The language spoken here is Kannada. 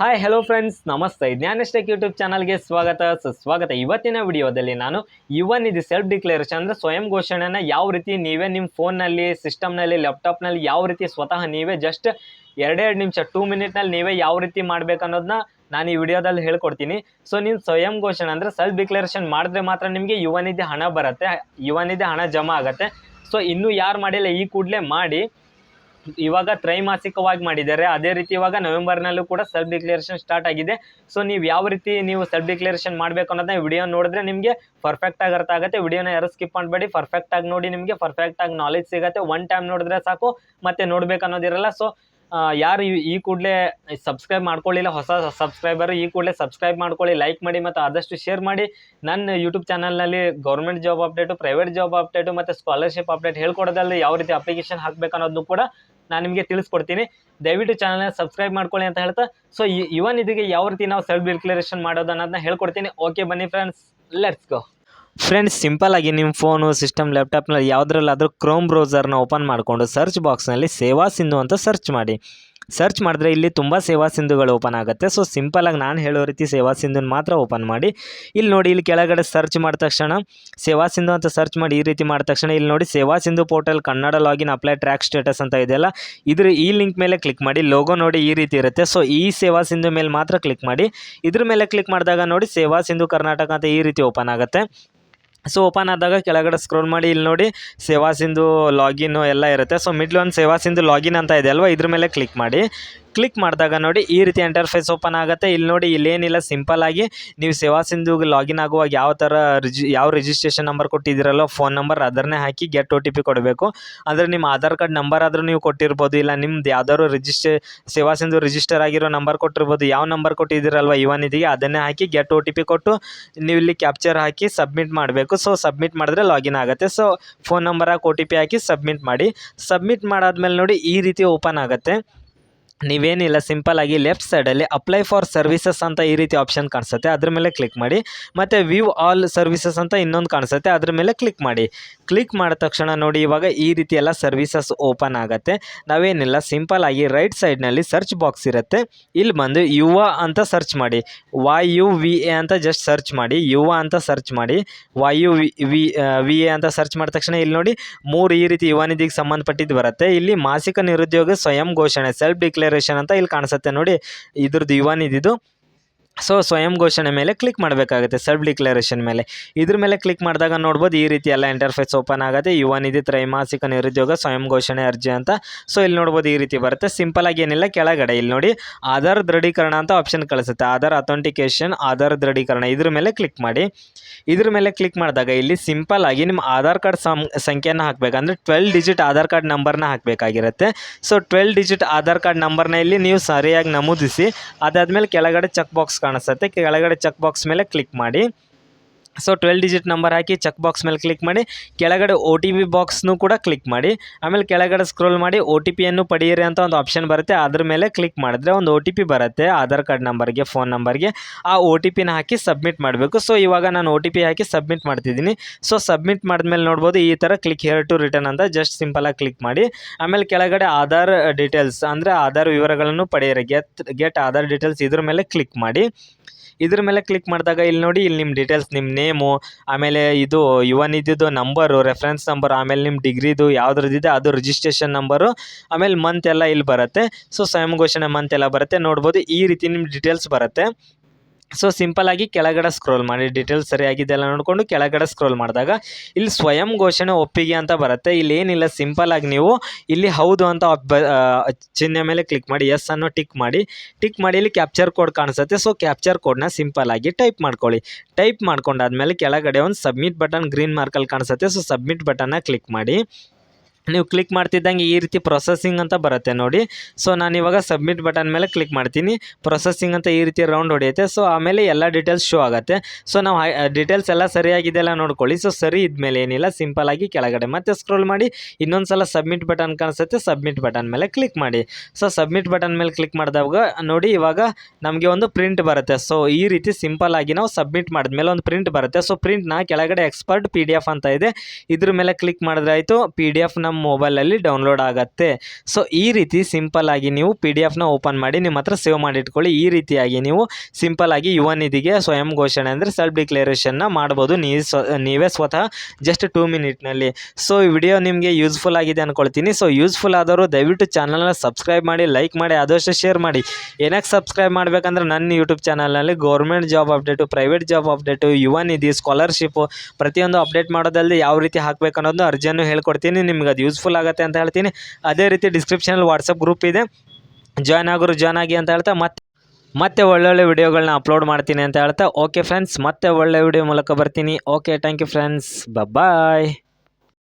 ಹಾಯ್ ಹಲೋ ಫ್ರೆಂಡ್ಸ್ ನಮಸ್ತೆ. ಜ್ಞಾನಷ್ಟೇಕ್ ಯೂಟ್ಯೂಬ್ ಚಾನಲ್ಗೆ ಸ್ವಾಗತ. ಸುಸ್ವಾಗತ ಇವತ್ತಿನ ವಿಡಿಯೋದಲ್ಲಿ ನಾನು ಇವನ್ ಇದು ಸೆಲ್ಫ್ ಡಿಕ್ಲೇರೇಷನ್ ಅಂದರೆ ಸ್ವಯಂ ಘೋಷಣೆನ ಯಾವ ರೀತಿ ನೀವೇ ನಿಮ್ಮ ಫೋನ್ನಲ್ಲಿ ಸಿಸ್ಟಮ್ನಲ್ಲಿ ಲ್ಯಾಪ್ಟಾಪ್ನಲ್ಲಿ ಯಾವ ರೀತಿ ಸ್ವತಃ ನೀವೇ ಜಸ್ಟ್ ಎರಡೆರಡು ನಿಮಿಷ ಟೂ ಮಿನಿಟ್ನಲ್ಲಿ ನೀವೇ ಯಾವ ರೀತಿ ಮಾಡಬೇಕು ಅನ್ನೋದನ್ನ ನಾನು ಈ ವಿಡಿಯೋದಲ್ಲಿ ಹೇಳ್ಕೊಡ್ತೀನಿ. ಸೊ ನೀವು ಸ್ವಯಂ ಘೋಷಣೆ ಅಂದರೆ ಸೆಲ್ಫ್ ಡಿಕ್ಲೇರೇಷನ್ ಮಾಡಿದ್ರೆ ಮಾತ್ರ ನಿಮಗೆ ಯುವನಿಧಿ ಹಣ ಬರುತ್ತೆ. ಯುವನಿಧಿ ಹಣ ಜಮಾ ಆಗುತ್ತೆ. ಸೊ ಇನ್ನೂ ಯಾರು ಮಾಡಿಲ್ಲ, ಈ ಕೂಡಲೇ ಮಾಡಿ. ಇವಾಗ ತ್ರೈಮಾಸಿಕವಾಗಿ ಮಾಡಿದ್ದಾರೆ. ಅದೇ ರೀತಿ ಇವಾಗ ನವೆಂಬರ್ನಲ್ಲೂ ಕೂಡ ಸೆಲ್ಫ್ ಡಿಕ್ಲೇರೇಷನ್ ಸ್ಟಾರ್ಟ್ ಆಗಿದೆ. ಸೊ ನೀವು ಯಾವ ರೀತಿ ನೀವು ಸೆಲ್ಫ್ ಡಿಕ್ಲೇರೇಷನ್ ಮಾಡಬೇಕು ಅನ್ನೋದನ್ನ ವಿಡಿಯೋ ನೋಡಿದ್ರೆ ನಿಮಗೆ ಪರ್ಫೆಕ್ಟಾಗಿ ಅರ್ಥ ಆಗುತ್ತೆ. ವಿಡಿಯೋನ ಯಾರು ಸ್ಕಿಪ್ ಮಾಡಬೇಡಿ. ಪರ್ಫೆಕ್ಟಾಗಿ ನೋಡಿ ನಿಮಗೆ ಪರ್ಫೆಕ್ಟಾಗಿ ನಾಲೆಜ್ ಸಿಗುತ್ತೆ. ಒನ್ ಟೈಮ್ ನೋಡಿದ್ರೆ ಸಾಕು. ಮತ್ತೆ ನೋಡ್ಬೇಕು ಅನ್ನೋದಿರಲ್ಲ. ಸೊ ಯಾರು ಈ- ಕೂಡಲೇ ಸಬ್ಸ್ಕ್ರೈಬ್ ಮಾಡ್ಕೊಳ್ಳಿಲ್ಲ, ಹೊಸ ಸಬ್ಸ್ಕ್ರೈಬರ್ ಈ ಕೂಡಲೇ ಸಬ್ಸ್ಕ್ರೈಬ್ ಮಾಡ್ಕೊಳ್ಳಿ ಲೈಕ್ ಮಾಡಿ ಮತ್ತು ಆದಷ್ಟು ಶೇರ್ ಮಾಡಿ. ನನ್ನ ಯೂಟ್ಯೂಬ್ ಚಾನಲ್ನಲ್ಲಿ government job update private job update ಮತ್ತು ಸ್ಕಾಲರ್ಶಿಪ್ ಅಪ್ಡೇಟ್ ಹೇಳ್ಕೊಡೋದಲ್ಲಿ ಯಾವ ರೀತಿ ಅಪ್ಲಿಕೇಶನ್ ಹಾಕಬೇಕು ಅನ್ನೋದನ್ನು ಕೂಡ ನಾನು ನಿಮಗೆ ತಿಳಿಸ್ಕೊಡ್ತೀನಿ. ದಯವಿಟ್ಟು ಚಾನಲ್ನ ಸಬ್ಸ್ಕ್ರೈಬ್ ಮಾಡ್ಕೊಳ್ಳಿ ಅಂತ ಹೇಳ್ತಾ ಸೊ ಇವನ್ ಇದಕ್ಕೆ ಯಾವ ರೀತಿ ನಾವು ಸೆಲ್ಫ್ ಡಿಕ್ಲರೇಷನ್ ಮಾಡೋದು ಅನ್ನೋದನ್ನ ಹೇಳ್ಕೊಡ್ತೀನಿ. ಓಕೆ ಬನ್ನಿ friends let's go friends simple ಆಗಿ ನಿಮ್ಮ ಫೋನು ಸಿಸ್ಟಮ್ ಲ್ಯಾಪ್ಟಾಪ್ನಲ್ಲಿ ಯಾವುದ್ರಲ್ಲಾದರೂ ಕ್ರೋಮ್ ಬ್ರೌಸರ್ನ ಓಪನ್ ಮಾಡಿಕೊಂಡು ಸರ್ಚ್ ಬಾಕ್ಸ್ನಲ್ಲಿ ಸೇವಾ ಸಿಂಧು ಅಂತ ಸರ್ಚ್ ಮಾಡಿ. ಸರ್ಚ್ ಮಾಡಿದ್ರೆ ಇಲ್ಲಿ ತುಂಬ ಸೇವಾ ಸಿಂಧುಗಳು ಓಪನ್ ಆಗುತ್ತೆ. ಸೊ ಸಿಂಪಲಾಗಿ ನಾನು ಹೇಳೋ ರೀತಿ ಸೇವಾ ಸಿಂಧುನ ಮಾತ್ರ ಓಪನ್ ಮಾಡಿ. ಇಲ್ಲಿ ನೋಡಿ ಇಲ್ಲಿ ಕೆಳಗಡೆ ಸರ್ಚ್ ಮಾಡಿದ ತಕ್ಷಣ, ಸೇವಾ ಸಿಂಧು ಅಂತ ಸರ್ಚ್ ಮಾಡಿ, ಈ ರೀತಿ ಮಾಡಿದ ತಕ್ಷಣ ಇಲ್ಲಿ ನೋಡಿ, Seva Sindhu portal Kannada login apply track status ಅಂತ ಇದೆಯಲ್ಲ ಇದ್ರ ಈ ಲಿಂಕ್ ಮೇಲೆ ಕ್ಲಿಕ್ ಮಾಡಿ ಲೋಗೋ ನೋಡಿ ಈ ರೀತಿ ಇರುತ್ತೆ. ಸೊ ಈ ಸೇವಾ ಸಿಂಧು ಮೇಲೆ ಮಾತ್ರ ಕ್ಲಿಕ್ ಮಾಡಿ. ಇದ್ರ ಮೇಲೆ ಕ್ಲಿಕ್ ಮಾಡಿದಾಗ ನೋಡಿ, ಸೇವಾ ಸಿಂಧು ಕರ್ನಾಟಕ ಅಂತ ಈ ರೀತಿ ಓಪನ್ ಆಗುತ್ತೆ. ಸೊ ಓಪನ್ ಆದಾಗ ಕೆಳಗಡೆ ಸ್ಕ್ರೋಲ್ ಮಾಡಿ, ಇಲ್ಲಿ ನೋಡಿ, ಸೇವಾ ಸಿಂಧು ಲಾಗಿನ್ನು ಎಲ್ಲ ಇರುತ್ತೆ. ಸೊ ಮಿಡ್ಲ್ ಒಂದು ಸೇವಾ ಸಿಂಧು ಲಾಗಿನ್ ಅಂತ ಇದೆ ಅಲ್ವಾ? ಇದ್ರ ಮೇಲೆ ಕ್ಲಿಕ್ ಮಾಡಿ. ಕ್ಲಿಕ್ ಮಾಡಿದಾಗ ನೋಡಿ ಈ ರೀತಿ ಇಂಟರ್ಫೇಸ್ ಓಪನ್ ಆಗುತ್ತೆ. ಇಲ್ಲಿ ನೋಡಿ ಇಲ್ಲೇನಿಲ್ಲ ಸಿಂಪಲ್ ಆಗಿ ನೀವು ಸೇವಾ ಸಿಂಧುಗೆ ಲಾಗಿನ್ ಆಗುವಾಗ ಯಾವ ಥರ ಯಾವ ರಿಜಿಸ್ಟ್ರೇಷನ್ ನಂಬರ್ ಕೊಟ್ಟಿದ್ದೀರಲ್ಲೋ ಫೋನ್ ನಂಬರ್ ಅದನ್ನೇ ಹಾಕಿ ಗೆಟ್ ಒ ಟಿ ಪಿ ಕೊಡಬೇಕು. ಅಂದರೆ ನಿಮ್ಮ ಆಧಾರ್ ಕಾರ್ಡ್ ನಂಬರ್ ಆದರೂ ನೀವು ಕೊಟ್ಟಿರ್ಬೋದು, ಇಲ್ಲ ನಿಮ್ದು ಯಾವ್ದಾದ್ರು ರಿಜಿಸ್ಟ್ರೇ ಸೇವಾ ಸಿಂಧು ರಿಜಿಸ್ಟರ್ ಆಗಿರೋ ನಂಬರ್ ಕೊಟ್ಟಿರ್ಬೋದು, ಯಾವ ನಂಬರ್ ಕೊಟ್ಟಿದ್ದೀರಲ್ವ ಇವನ್ ಇದೆಯಾ ಅದನ್ನೇ ಹಾಕಿ ಗೆಟ್ ಒ ಟಿ ಪಿ ಕೊಟ್ಟು ನೀವು ಇಲ್ಲಿ ಕ್ಯಾಪ್ಚರ್ ಹಾಕಿ ಸಬ್ಮಿಟ್ ಮಾಡಬೇಕು. ಸೊ ಸಬ್ಮಿಟ್ ಮಾಡಿದ್ರೆ ಲಾಗಿನ್ ಆಗುತ್ತೆ. ಸೊ ಫೋನ್ ನಂಬರ್ ಹಾಕಿ ಒ ಟಿ ಪಿ ಹಾಕಿ ಸಬ್ಮಿಟ್ ಮಾಡಿ. ಸಬ್ಮಿಟ್ ಮಾಡಾದ್ಮೇಲೆ ನೋಡಿ ಈ ರೀತಿ ಓಪನ್ ಆಗುತ್ತೆ. ನೀವೇನಿಲ್ಲ, ಸಿಂಪಲ್ ಆಗಿ ಲೆಫ್ಟ್ ಸೈಡಲ್ಲಿ ಅಪ್ಲೈ ಫಾರ್ ಸರ್ವಿಸಸ್ ಅಂತ ಈ ರೀತಿ ಆಪ್ಷನ್ ಕಾಣಿಸುತ್ತೆ. ಅದ್ರ ಮೇಲೆ ಕ್ಲಿಕ್ ಮಾಡಿ. ಮತ್ತು ವ್ಯೂ ಆಲ್ ಸರ್ವಿಸಸ್ ಅಂತ ಇನ್ನೊಂದು ಕಾಣಿಸುತ್ತೆ. ಅದ್ರ ಮೇಲೆ ಕ್ಲಿಕ್ ಮಾಡಿ. ಕ್ಲಿಕ್ ಮಾಡಿದ ತಕ್ಷಣ ನೋಡಿ, ಇವಾಗ ಈ ರೀತಿ ಎಲ್ಲ ಸರ್ವಿಸಸ್ ಓಪನ್ ಆಗುತ್ತೆ. ನಾವೇನಿಲ್ಲ, ಸಿಂಪಲ್ ಆಗಿ ರೈಟ್ ಸೈಡ್ನಲ್ಲಿ ಸರ್ಚ್ ಬಾಕ್ಸ್ ಇರುತ್ತೆ. ಇಲ್ಲಿ ಬಂದು ಯುವ ಅಂತ ಸರ್ಚ್ ಮಾಡಿ. ವೈ ಯು ವಿ ಎ ಅಂತ ಜಸ್ಟ್ ಸರ್ಚ್ ಮಾಡಿ. ಯುವ ಅಂತ ಸರ್ಚ್ ಮಾಡಿ. Y U V V A ಅಂತ ಸರ್ಚ್ ಮಾಡಿದ ತಕ್ಷಣ ಇಲ್ಲಿ ನೋಡಿ, ಮೂರು ಈ ರೀತಿ ಯುವ ನಿಧಿಗೆ ಸಂಬಂಧಪಟ್ಟಿದ್ದು ಬರುತ್ತೆ. ಇಲ್ಲಿ ಮಾಸಿಕ ನಿರುದ್ಯೋಗ ಸ್ವಯಂ ಘೋಷಣೆ ಸೆಲ್ಫ್ ಡಿಕ್ಲರೇಷನ್ ಅಂತ ಇಲ್ಲಿ ಕಾಣಿಸುತ್ತೆ ನೋಡಿ. ಇದ್ರದ್ದು ಯುವನ್ ನಿಧಿದು ಸೊ ಸ್ವಯಂ ಘೋಷಣೆ ಮೇಲೆ ಕ್ಲಿಕ್ ಮಾಡಬೇಕಾಗುತ್ತೆ ಸೆಲ್ಫ್ ಡಿಕ್ಲರೇಷನ್ ಮೇಲೆ. ಇದ್ರ ಮೇಲೆ ಕ್ಲಿಕ್ ಮಾಡಿದಾಗ ನೋಡ್ಬೋದು ಈ ರೀತಿ ಎಲ್ಲ ಇಂಟರ್ಫೇಸ್ ಓಪನ್ ಆಗುತ್ತೆ. ಯುವ ನಿಧಿ, ತ್ರೈಮಾಸಿಕ ನಿರುದ್ಯೋಗ, ಸ್ವಯಂ ಘೋಷಣೆ ಅರ್ಜಿ ಅಂತ. ಸೊ ಇಲ್ಲಿ ನೋಡ್ಬೋದು ಈ ರೀತಿ ಬರುತ್ತೆ. ಸಿಂಪಲ್ ಆಗಿ ಏನಿಲ್ಲ, ಕೆಳಗಡೆ ಇಲ್ಲಿ ನೋಡಿ, ಆಧಾರ್ ದೃಢೀಕರಣ ಅಂತ ಆಪ್ಷನ್ ಕಳಿಸುತ್ತೆ. ಆಧಾರ್ ಅಥೆಂಟಿಕೇಶನ್ ಆಧಾರ್ ದೃಢೀಕರಣ ಇದ್ರ ಮೇಲೆ ಕ್ಲಿಕ್ ಮಾಡಿ. ಇದ್ರ ಮೇಲೆ ಕ್ಲಿಕ್ ಮಾಡಿದಾಗ ಇಲ್ಲಿ ಸಿಂಪಲ್ ಆಗಿ ನಿಮ್ಮ ಆಧಾರ್ ಕಾರ್ಡ್ ಸಂ ಹಾಕಬೇಕು. ಅಂದರೆ ಟ್ವೆಲ್ ಡಿಜಿಟ್ ಆಧಾರ್ ಕಾರ್ಡ್ ನಂಬರ್ನ ಹಾಕಬೇಕಾಗಿರುತ್ತೆ. So twelve digit Aadhaar card ನಂಬರ್ನ ಇಲ್ಲಿ ನೀವು ಸರಿಯಾಗಿ ನಮೂದಿಸಿ, ಅದಾದಮೇಲೆ ಕೆಳಗಡೆ ಚೆಕ್ ಬಾಕ್ಸ್ ಕಾಣಿಸುತ್ತೆ. ಕೆಳಗಡೆ ಚೆಕ್ ಬಾಕ್ಸ್ ಮೇಲೆ ಕ್ಲಿಕ್ ಮಾಡಿ. ಸೊ ಟ್ವೆಲ್ ಡಿಜಿಟ್ ನಂಬರ್ ಹಾಕಿ ಚೆಕ್ ಬಾಕ್ಸ್ ಮೇಲೆ ಕ್ಲಿಕ್ ಮಾಡಿ, ಕೆಳಗಡೆ ಒ ಟಿ ಪಿ ಬಾಕ್ಸ್ನು ಕೂಡ ಕ್ಲಿಕ್ ಮಾಡಿ, ಆಮೇಲೆ ಕೆಳಗಡೆ ಸ್ಕ್ರೋಲ್ ಮಾಡಿ ಒ ಟಿ ಪಿಯನ್ನು ಪಡೆಯಿರಿ ಅಂತ ಒಂದು ಆಪ್ಷನ್ ಬರುತ್ತೆ. ಅದ್ರ ಮೇಲೆ ಕ್ಲಿಕ್ ಮಾಡಿದ್ರೆ ಒಂದು ಒ ಟಿ ಪಿ ಬರುತ್ತೆ ಆಧಾರ್ ಕಾರ್ಡ್ ನಂಬರ್ಗೆ ಫೋನ್ ನಂಬರ್ಗೆ ಆ ಒ ಟಿ ಪಿನ ಹಾಕಿ ಸಬ್ಮಿಟ್ ಮಾಡಬೇಕು. ಸೊ ಇವಾಗ ನಾನು ಒ ಟಿ ಪಿ ಹಾಕಿ ಸಬ್ಮಿಟ್ ಮಾಡ್ತಿದ್ದೀನಿ. ಸೊ ಸಬ್ಮಿಟ್ ಮಾಡಿದ್ಮೇಲೆ ನೋಡ್ಬೋದು ಈ ಥರ ಕ್ಲಿಕ್ ಹೇರ್ ಟು ರಿಟರ್ನ್ ಅಂತ ಜಸ್ಟ್ ಸಿಂಪಲಾಗಿ ಕ್ಲಿಕ್ ಮಾಡಿ. ಆಮೇಲೆ ಕೆಳಗಡೆ ಆಧಾರ್ ಡೀಟೇಲ್ಸ್ ಅಂದರೆ ಆಧಾರ್ ವಿವರಗಳನ್ನು ಪಡೆಯಿರಿ. ಗೆಟ್ ಗೆಟ್ ಆಧಾರ್ ಡೀಟೇಲ್ಸ್ ಇದ್ರ ಮೇಲೆ ಕ್ಲಿಕ್ ಮಾಡಿ. ಇದ್ರ ಮೇಲೆ ಕ್ಲಿಕ್ ಮಾಡಿದಾಗ ಇಲ್ಲಿ ನೋಡಿ, ಇಲ್ಲಿ ನಿಮ್ಮ ಡೀಟೇಲ್ಸ್ ನಿಮ್ಮ ನೇಮು ಆಮೇಲೆ ಇದು ಇವನ್ ಇದ್ದಿದ್ದು ನಂಬರು ರೆಫರೆನ್ಸ್ ನಂಬರ್ ಆಮೇಲೆ ನಿಮ್ಮ ಡಿಗ್ರಿದು ಯಾವ್ದ್ರದ್ದಿದೆ, ಅದು ರಿಜಿಸ್ಟ್ರೇಷನ್ ನಂಬರು ಆಮೇಲೆ ಮಂತ್ ಎಲ್ಲ ಇಲ್ಲಿ ಬರುತ್ತೆ. ಸೊ ಸ್ವಯಂ ಘೋಷಣೆ ಮಂತ್ ಎಲ್ಲ ಬರುತ್ತೆ. ನೋಡ್ಬೋದು ಈ ರೀತಿ ನಿಮ್ಮ ಡೀಟೇಲ್ಸ್ ಬರುತ್ತೆ. ಸೊ ಆಗಿ ಕೆಳಗಡೆ ಸ್ಕ್ರೋಲ್ ಮಾಡಿ. ಡೀಟೇಲ್ಸ್ ಸರಿಯಾಗಿದೆ ಎಲ್ಲ ನೋಡಿಕೊಂಡು ಕೆಳಗಡೆ ಸ್ಕ್ರೋಲ್ ಮಾಡಿದಾಗ ಇಲ್ಲಿ ಸ್ವಯಂ ಘೋಷಣೆ ಒಪ್ಪಿಗೆ ಅಂತ ಬರುತ್ತೆ. ಇಲ್ಲಿ ಏನಿಲ್ಲ ಸಿಂಪಲಾಗಿ ನೀವು ಇಲ್ಲಿ ಹೌದು ಅಂತ ಚಿಹ್ನೆ ಮೇಲೆ ಕ್ಲಿಕ್ ಮಾಡಿ ಎಸ್ ಅನ್ನೋ ಟಿಕ್ ಮಾಡಿ. ಟಿಕ್ ಮಾಡಿ ಇಲ್ಲಿ ಕ್ಯಾಪ್ಚರ್ ಕೋಡ್ ಕಾಣಿಸುತ್ತೆ. ಸೊ ಕ್ಯಾಪ್ಚರ್ ಕೋಡ್ನ ಸಿಂಪಲಾಗಿ ಟೈಪ್ ಮಾಡ್ಕೊಳ್ಳಿ. ಟೈಪ್ ಮಾಡ್ಕೊಂಡಾದ್ಮೇಲೆ ಕೆಳಗಡೆ ಒಂದು ಸಬ್ಮಿಟ್ ಬಟನ್ ಗ್ರೀನ್ ಮಾರ್ಕಲ್ಲಿ ಕಾಣಿಸುತ್ತೆ. ಸೊ ಸಬ್ಮಿಟ್ ಬಟನ್ನ ಕ್ಲಿಕ್ ಮಾಡಿ. ನೀವು ಕ್ಲಿಕ್ ಮಾಡ್ತಿದ್ದಂಗೆ ಈ ರೀತಿ ಪ್ರೊಸೆಸಿಂಗ್ ಅಂತ ಬರುತ್ತೆ ನೋಡಿ. ಸೊ ನಾನು ಇವಾಗ ಸಬ್ಮಿಟ್ ಬಟನ್ ಮೇಲೆ ಕ್ಲಿಕ್ ಮಾಡ್ತೀನಿ. ಪ್ರೊಸೆಸಿಂಗ್ ಅಂತ ಈ ರೀತಿ ರೌಂಡ್ ಹೊಡೆಯುತ್ತೆ. ಸೊ ಆಮೇಲೆ ಎಲ್ಲ ಡೀಟೇಲ್ಸ್ ಶೋ ಆಗುತ್ತೆ. ಸೊ ನಾವು ಡೀಟೇಲ್ಸ್ ಎಲ್ಲ ಸರಿಯಾಗಿದೆಲ್ಲ ನೋಡ್ಕೊಳ್ಳಿ. ಸೊ ಸರಿ ಇದ್ಮೇಲೆ ಏನಿಲ್ಲ ಸಿಂಪಲ್ ಆಗಿ ಕೆಳಗಡೆ ಮತ್ತೆ ಸ್ಕ್ರೋಲ್ ಮಾಡಿ. ಇನ್ನೊಂದು ಸಲ ಸಬ್ಮಿಟ್ ಬಟನ್ ಕಾಣಿಸುತ್ತೆ. ಸಬ್ಮಿಟ್ ಬಟನ್ ಮೇಲೆ ಕ್ಲಿಕ್ ಮಾಡಿ. ಸೊ ಸಬ್ಮಿಟ್ ಬಟನ್ ಮೇಲೆ ಕ್ಲಿಕ್ ಮಾಡಿದಾಗ ನೋಡಿ ಇವಾಗ ನಮಗೆ ಒಂದು ಪ್ರಿಂಟ್ ಬರುತ್ತೆ. ಸೊ ಈ ರೀತಿ ಸಿಂಪಲ್ ಆಗಿ ನಾವು ಸಬ್ಮಿಟ್ ಮಾಡಿದ್ಮೇಲೆ ಒಂದು ಪ್ರಿಂಟ್ ಬರುತ್ತೆ. ಸೊ ಪ್ರಿಂಟ್ನ ಕೆಳಗಡೆ ಎಕ್ಸ್ಪರ್ಟ್ ಪಿ ಅಂತ ಇದೆ. ಇದ್ರ ಮೇಲೆ ಕ್ಲಿಕ್ ಮಾಡಿದ್ರೆ ಆಯಿತು. ಪಿ ಡಿ ಎಫ್ನ ನಮ್ಮ ಮೊಬೈಲಲ್ಲಿ ಡೌನ್ಲೋಡ್ ಆಗುತ್ತೆ. ಸೊ, ಈ ರೀತಿ ಸಿಂಪಲ್ ಆಗಿ ನೀವು ಪಿ ಡಿ ಎಫ್ನ ಓಪನ್ ಮಾಡಿ ನಿಮ್ಮ ಹತ್ರ ಸೇವ್ ಮಾಡಿಟ್ಕೊಳ್ಳಿ. ಈ ರೀತಿಯಾಗಿ ನೀವು ಸಿಂಪಲ್ ಯುವ ನಿಧಿಗೆ ಸ್ವಯಂ ಘೋಷಣೆ ಅಂದರೆ ಸೆಲ್ಫ್ ಡಿಕ್ಲೇರೇಷನ್ನ ಮಾಡ್ಬೋದು. ನೀ ಸ್ವ, ನೀವೇ ಸ್ವತಃ ಜಸ್ಟ್ ಟೂ ಮಿನಿಟ್ನಲ್ಲಿ ಸೊ, ಈ ವಿಡಿಯೋ ನಿಮಗೆ ಯೂಸ್ಫುಲ್ ಆಗಿದೆ ಅಂದ್ಕೊಳ್ತೀನಿ ಸೊ ಯೂಸ್ಫುಲ್ ಆದವರು ದಯವಿಟ್ಟು ಚಾನಲ್ನ ಸಬ್ಸ್ಕ್ರೈಬ್ ಮಾಡಿ ಲೈಕ್ ಮಾಡಿ, ಆದಷ್ಟು ಶೇರ್ ಮಾಡಿ. ಏನಕ್ಕೆ ಸಬ್ಸ್ಕ್ರೈಬ್ ಮಾಡಬೇಕಂದ್ರೆ ನನ್ನ ಯೂಟ್ಯೂಬ್ ಚಾನಲ್ನಲ್ಲಿ government job update private job update Yuva Nidhi scholarship ಪ್ರತಿಯೊಂದು ಅಪ್ಡೇಟ್ ಮಾಡೋದಲ್ಲದೆ ಯಾವ ರೀತಿ ಹಾಕಬೇಕು ಅನ್ನೋದು ಅರ್ಜಿಯನ್ನು ಹೇಳ್ಕೊಡ್ತೀನಿ. ನಿಮ್ಗೆ ಯೂಸ್ಫುಲ್ ಆಗುತ್ತೆ ಅಂತ ಹೇಳ್ತೀನಿ. ಅದೇ ರೀತಿ ಡಿಸ್ಕ್ರಿಪ್ಷನಲ್ಲಿ ವಾಟ್ಸಪ್ ಗ್ರೂಪ್ ಇದೆ. ಜಾಯ್ನ್ ಆಗೋರು ಜಾಯ್ನ್ ಆಗಿ ಅಂತ ಹೇಳ್ತಾ ಮತ್ತೆ ಮತ್ತೆ ಒಳ್ಳೊಳ್ಳೆ ವಿಡಿಯೋಗಳನ್ನ ಅಪ್ಲೋಡ್ ಮಾಡ್ತೀನಿ ಅಂತ ಹೇಳ್ತಾ ಓಕೆ ಫ್ರೆಂಡ್ಸ್ ಮತ್ತೆ ಒಳ್ಳೆ ವಿಡಿಯೋ ಮೂಲಕ ಬರ್ತೀನಿ. Okay thank you friends bye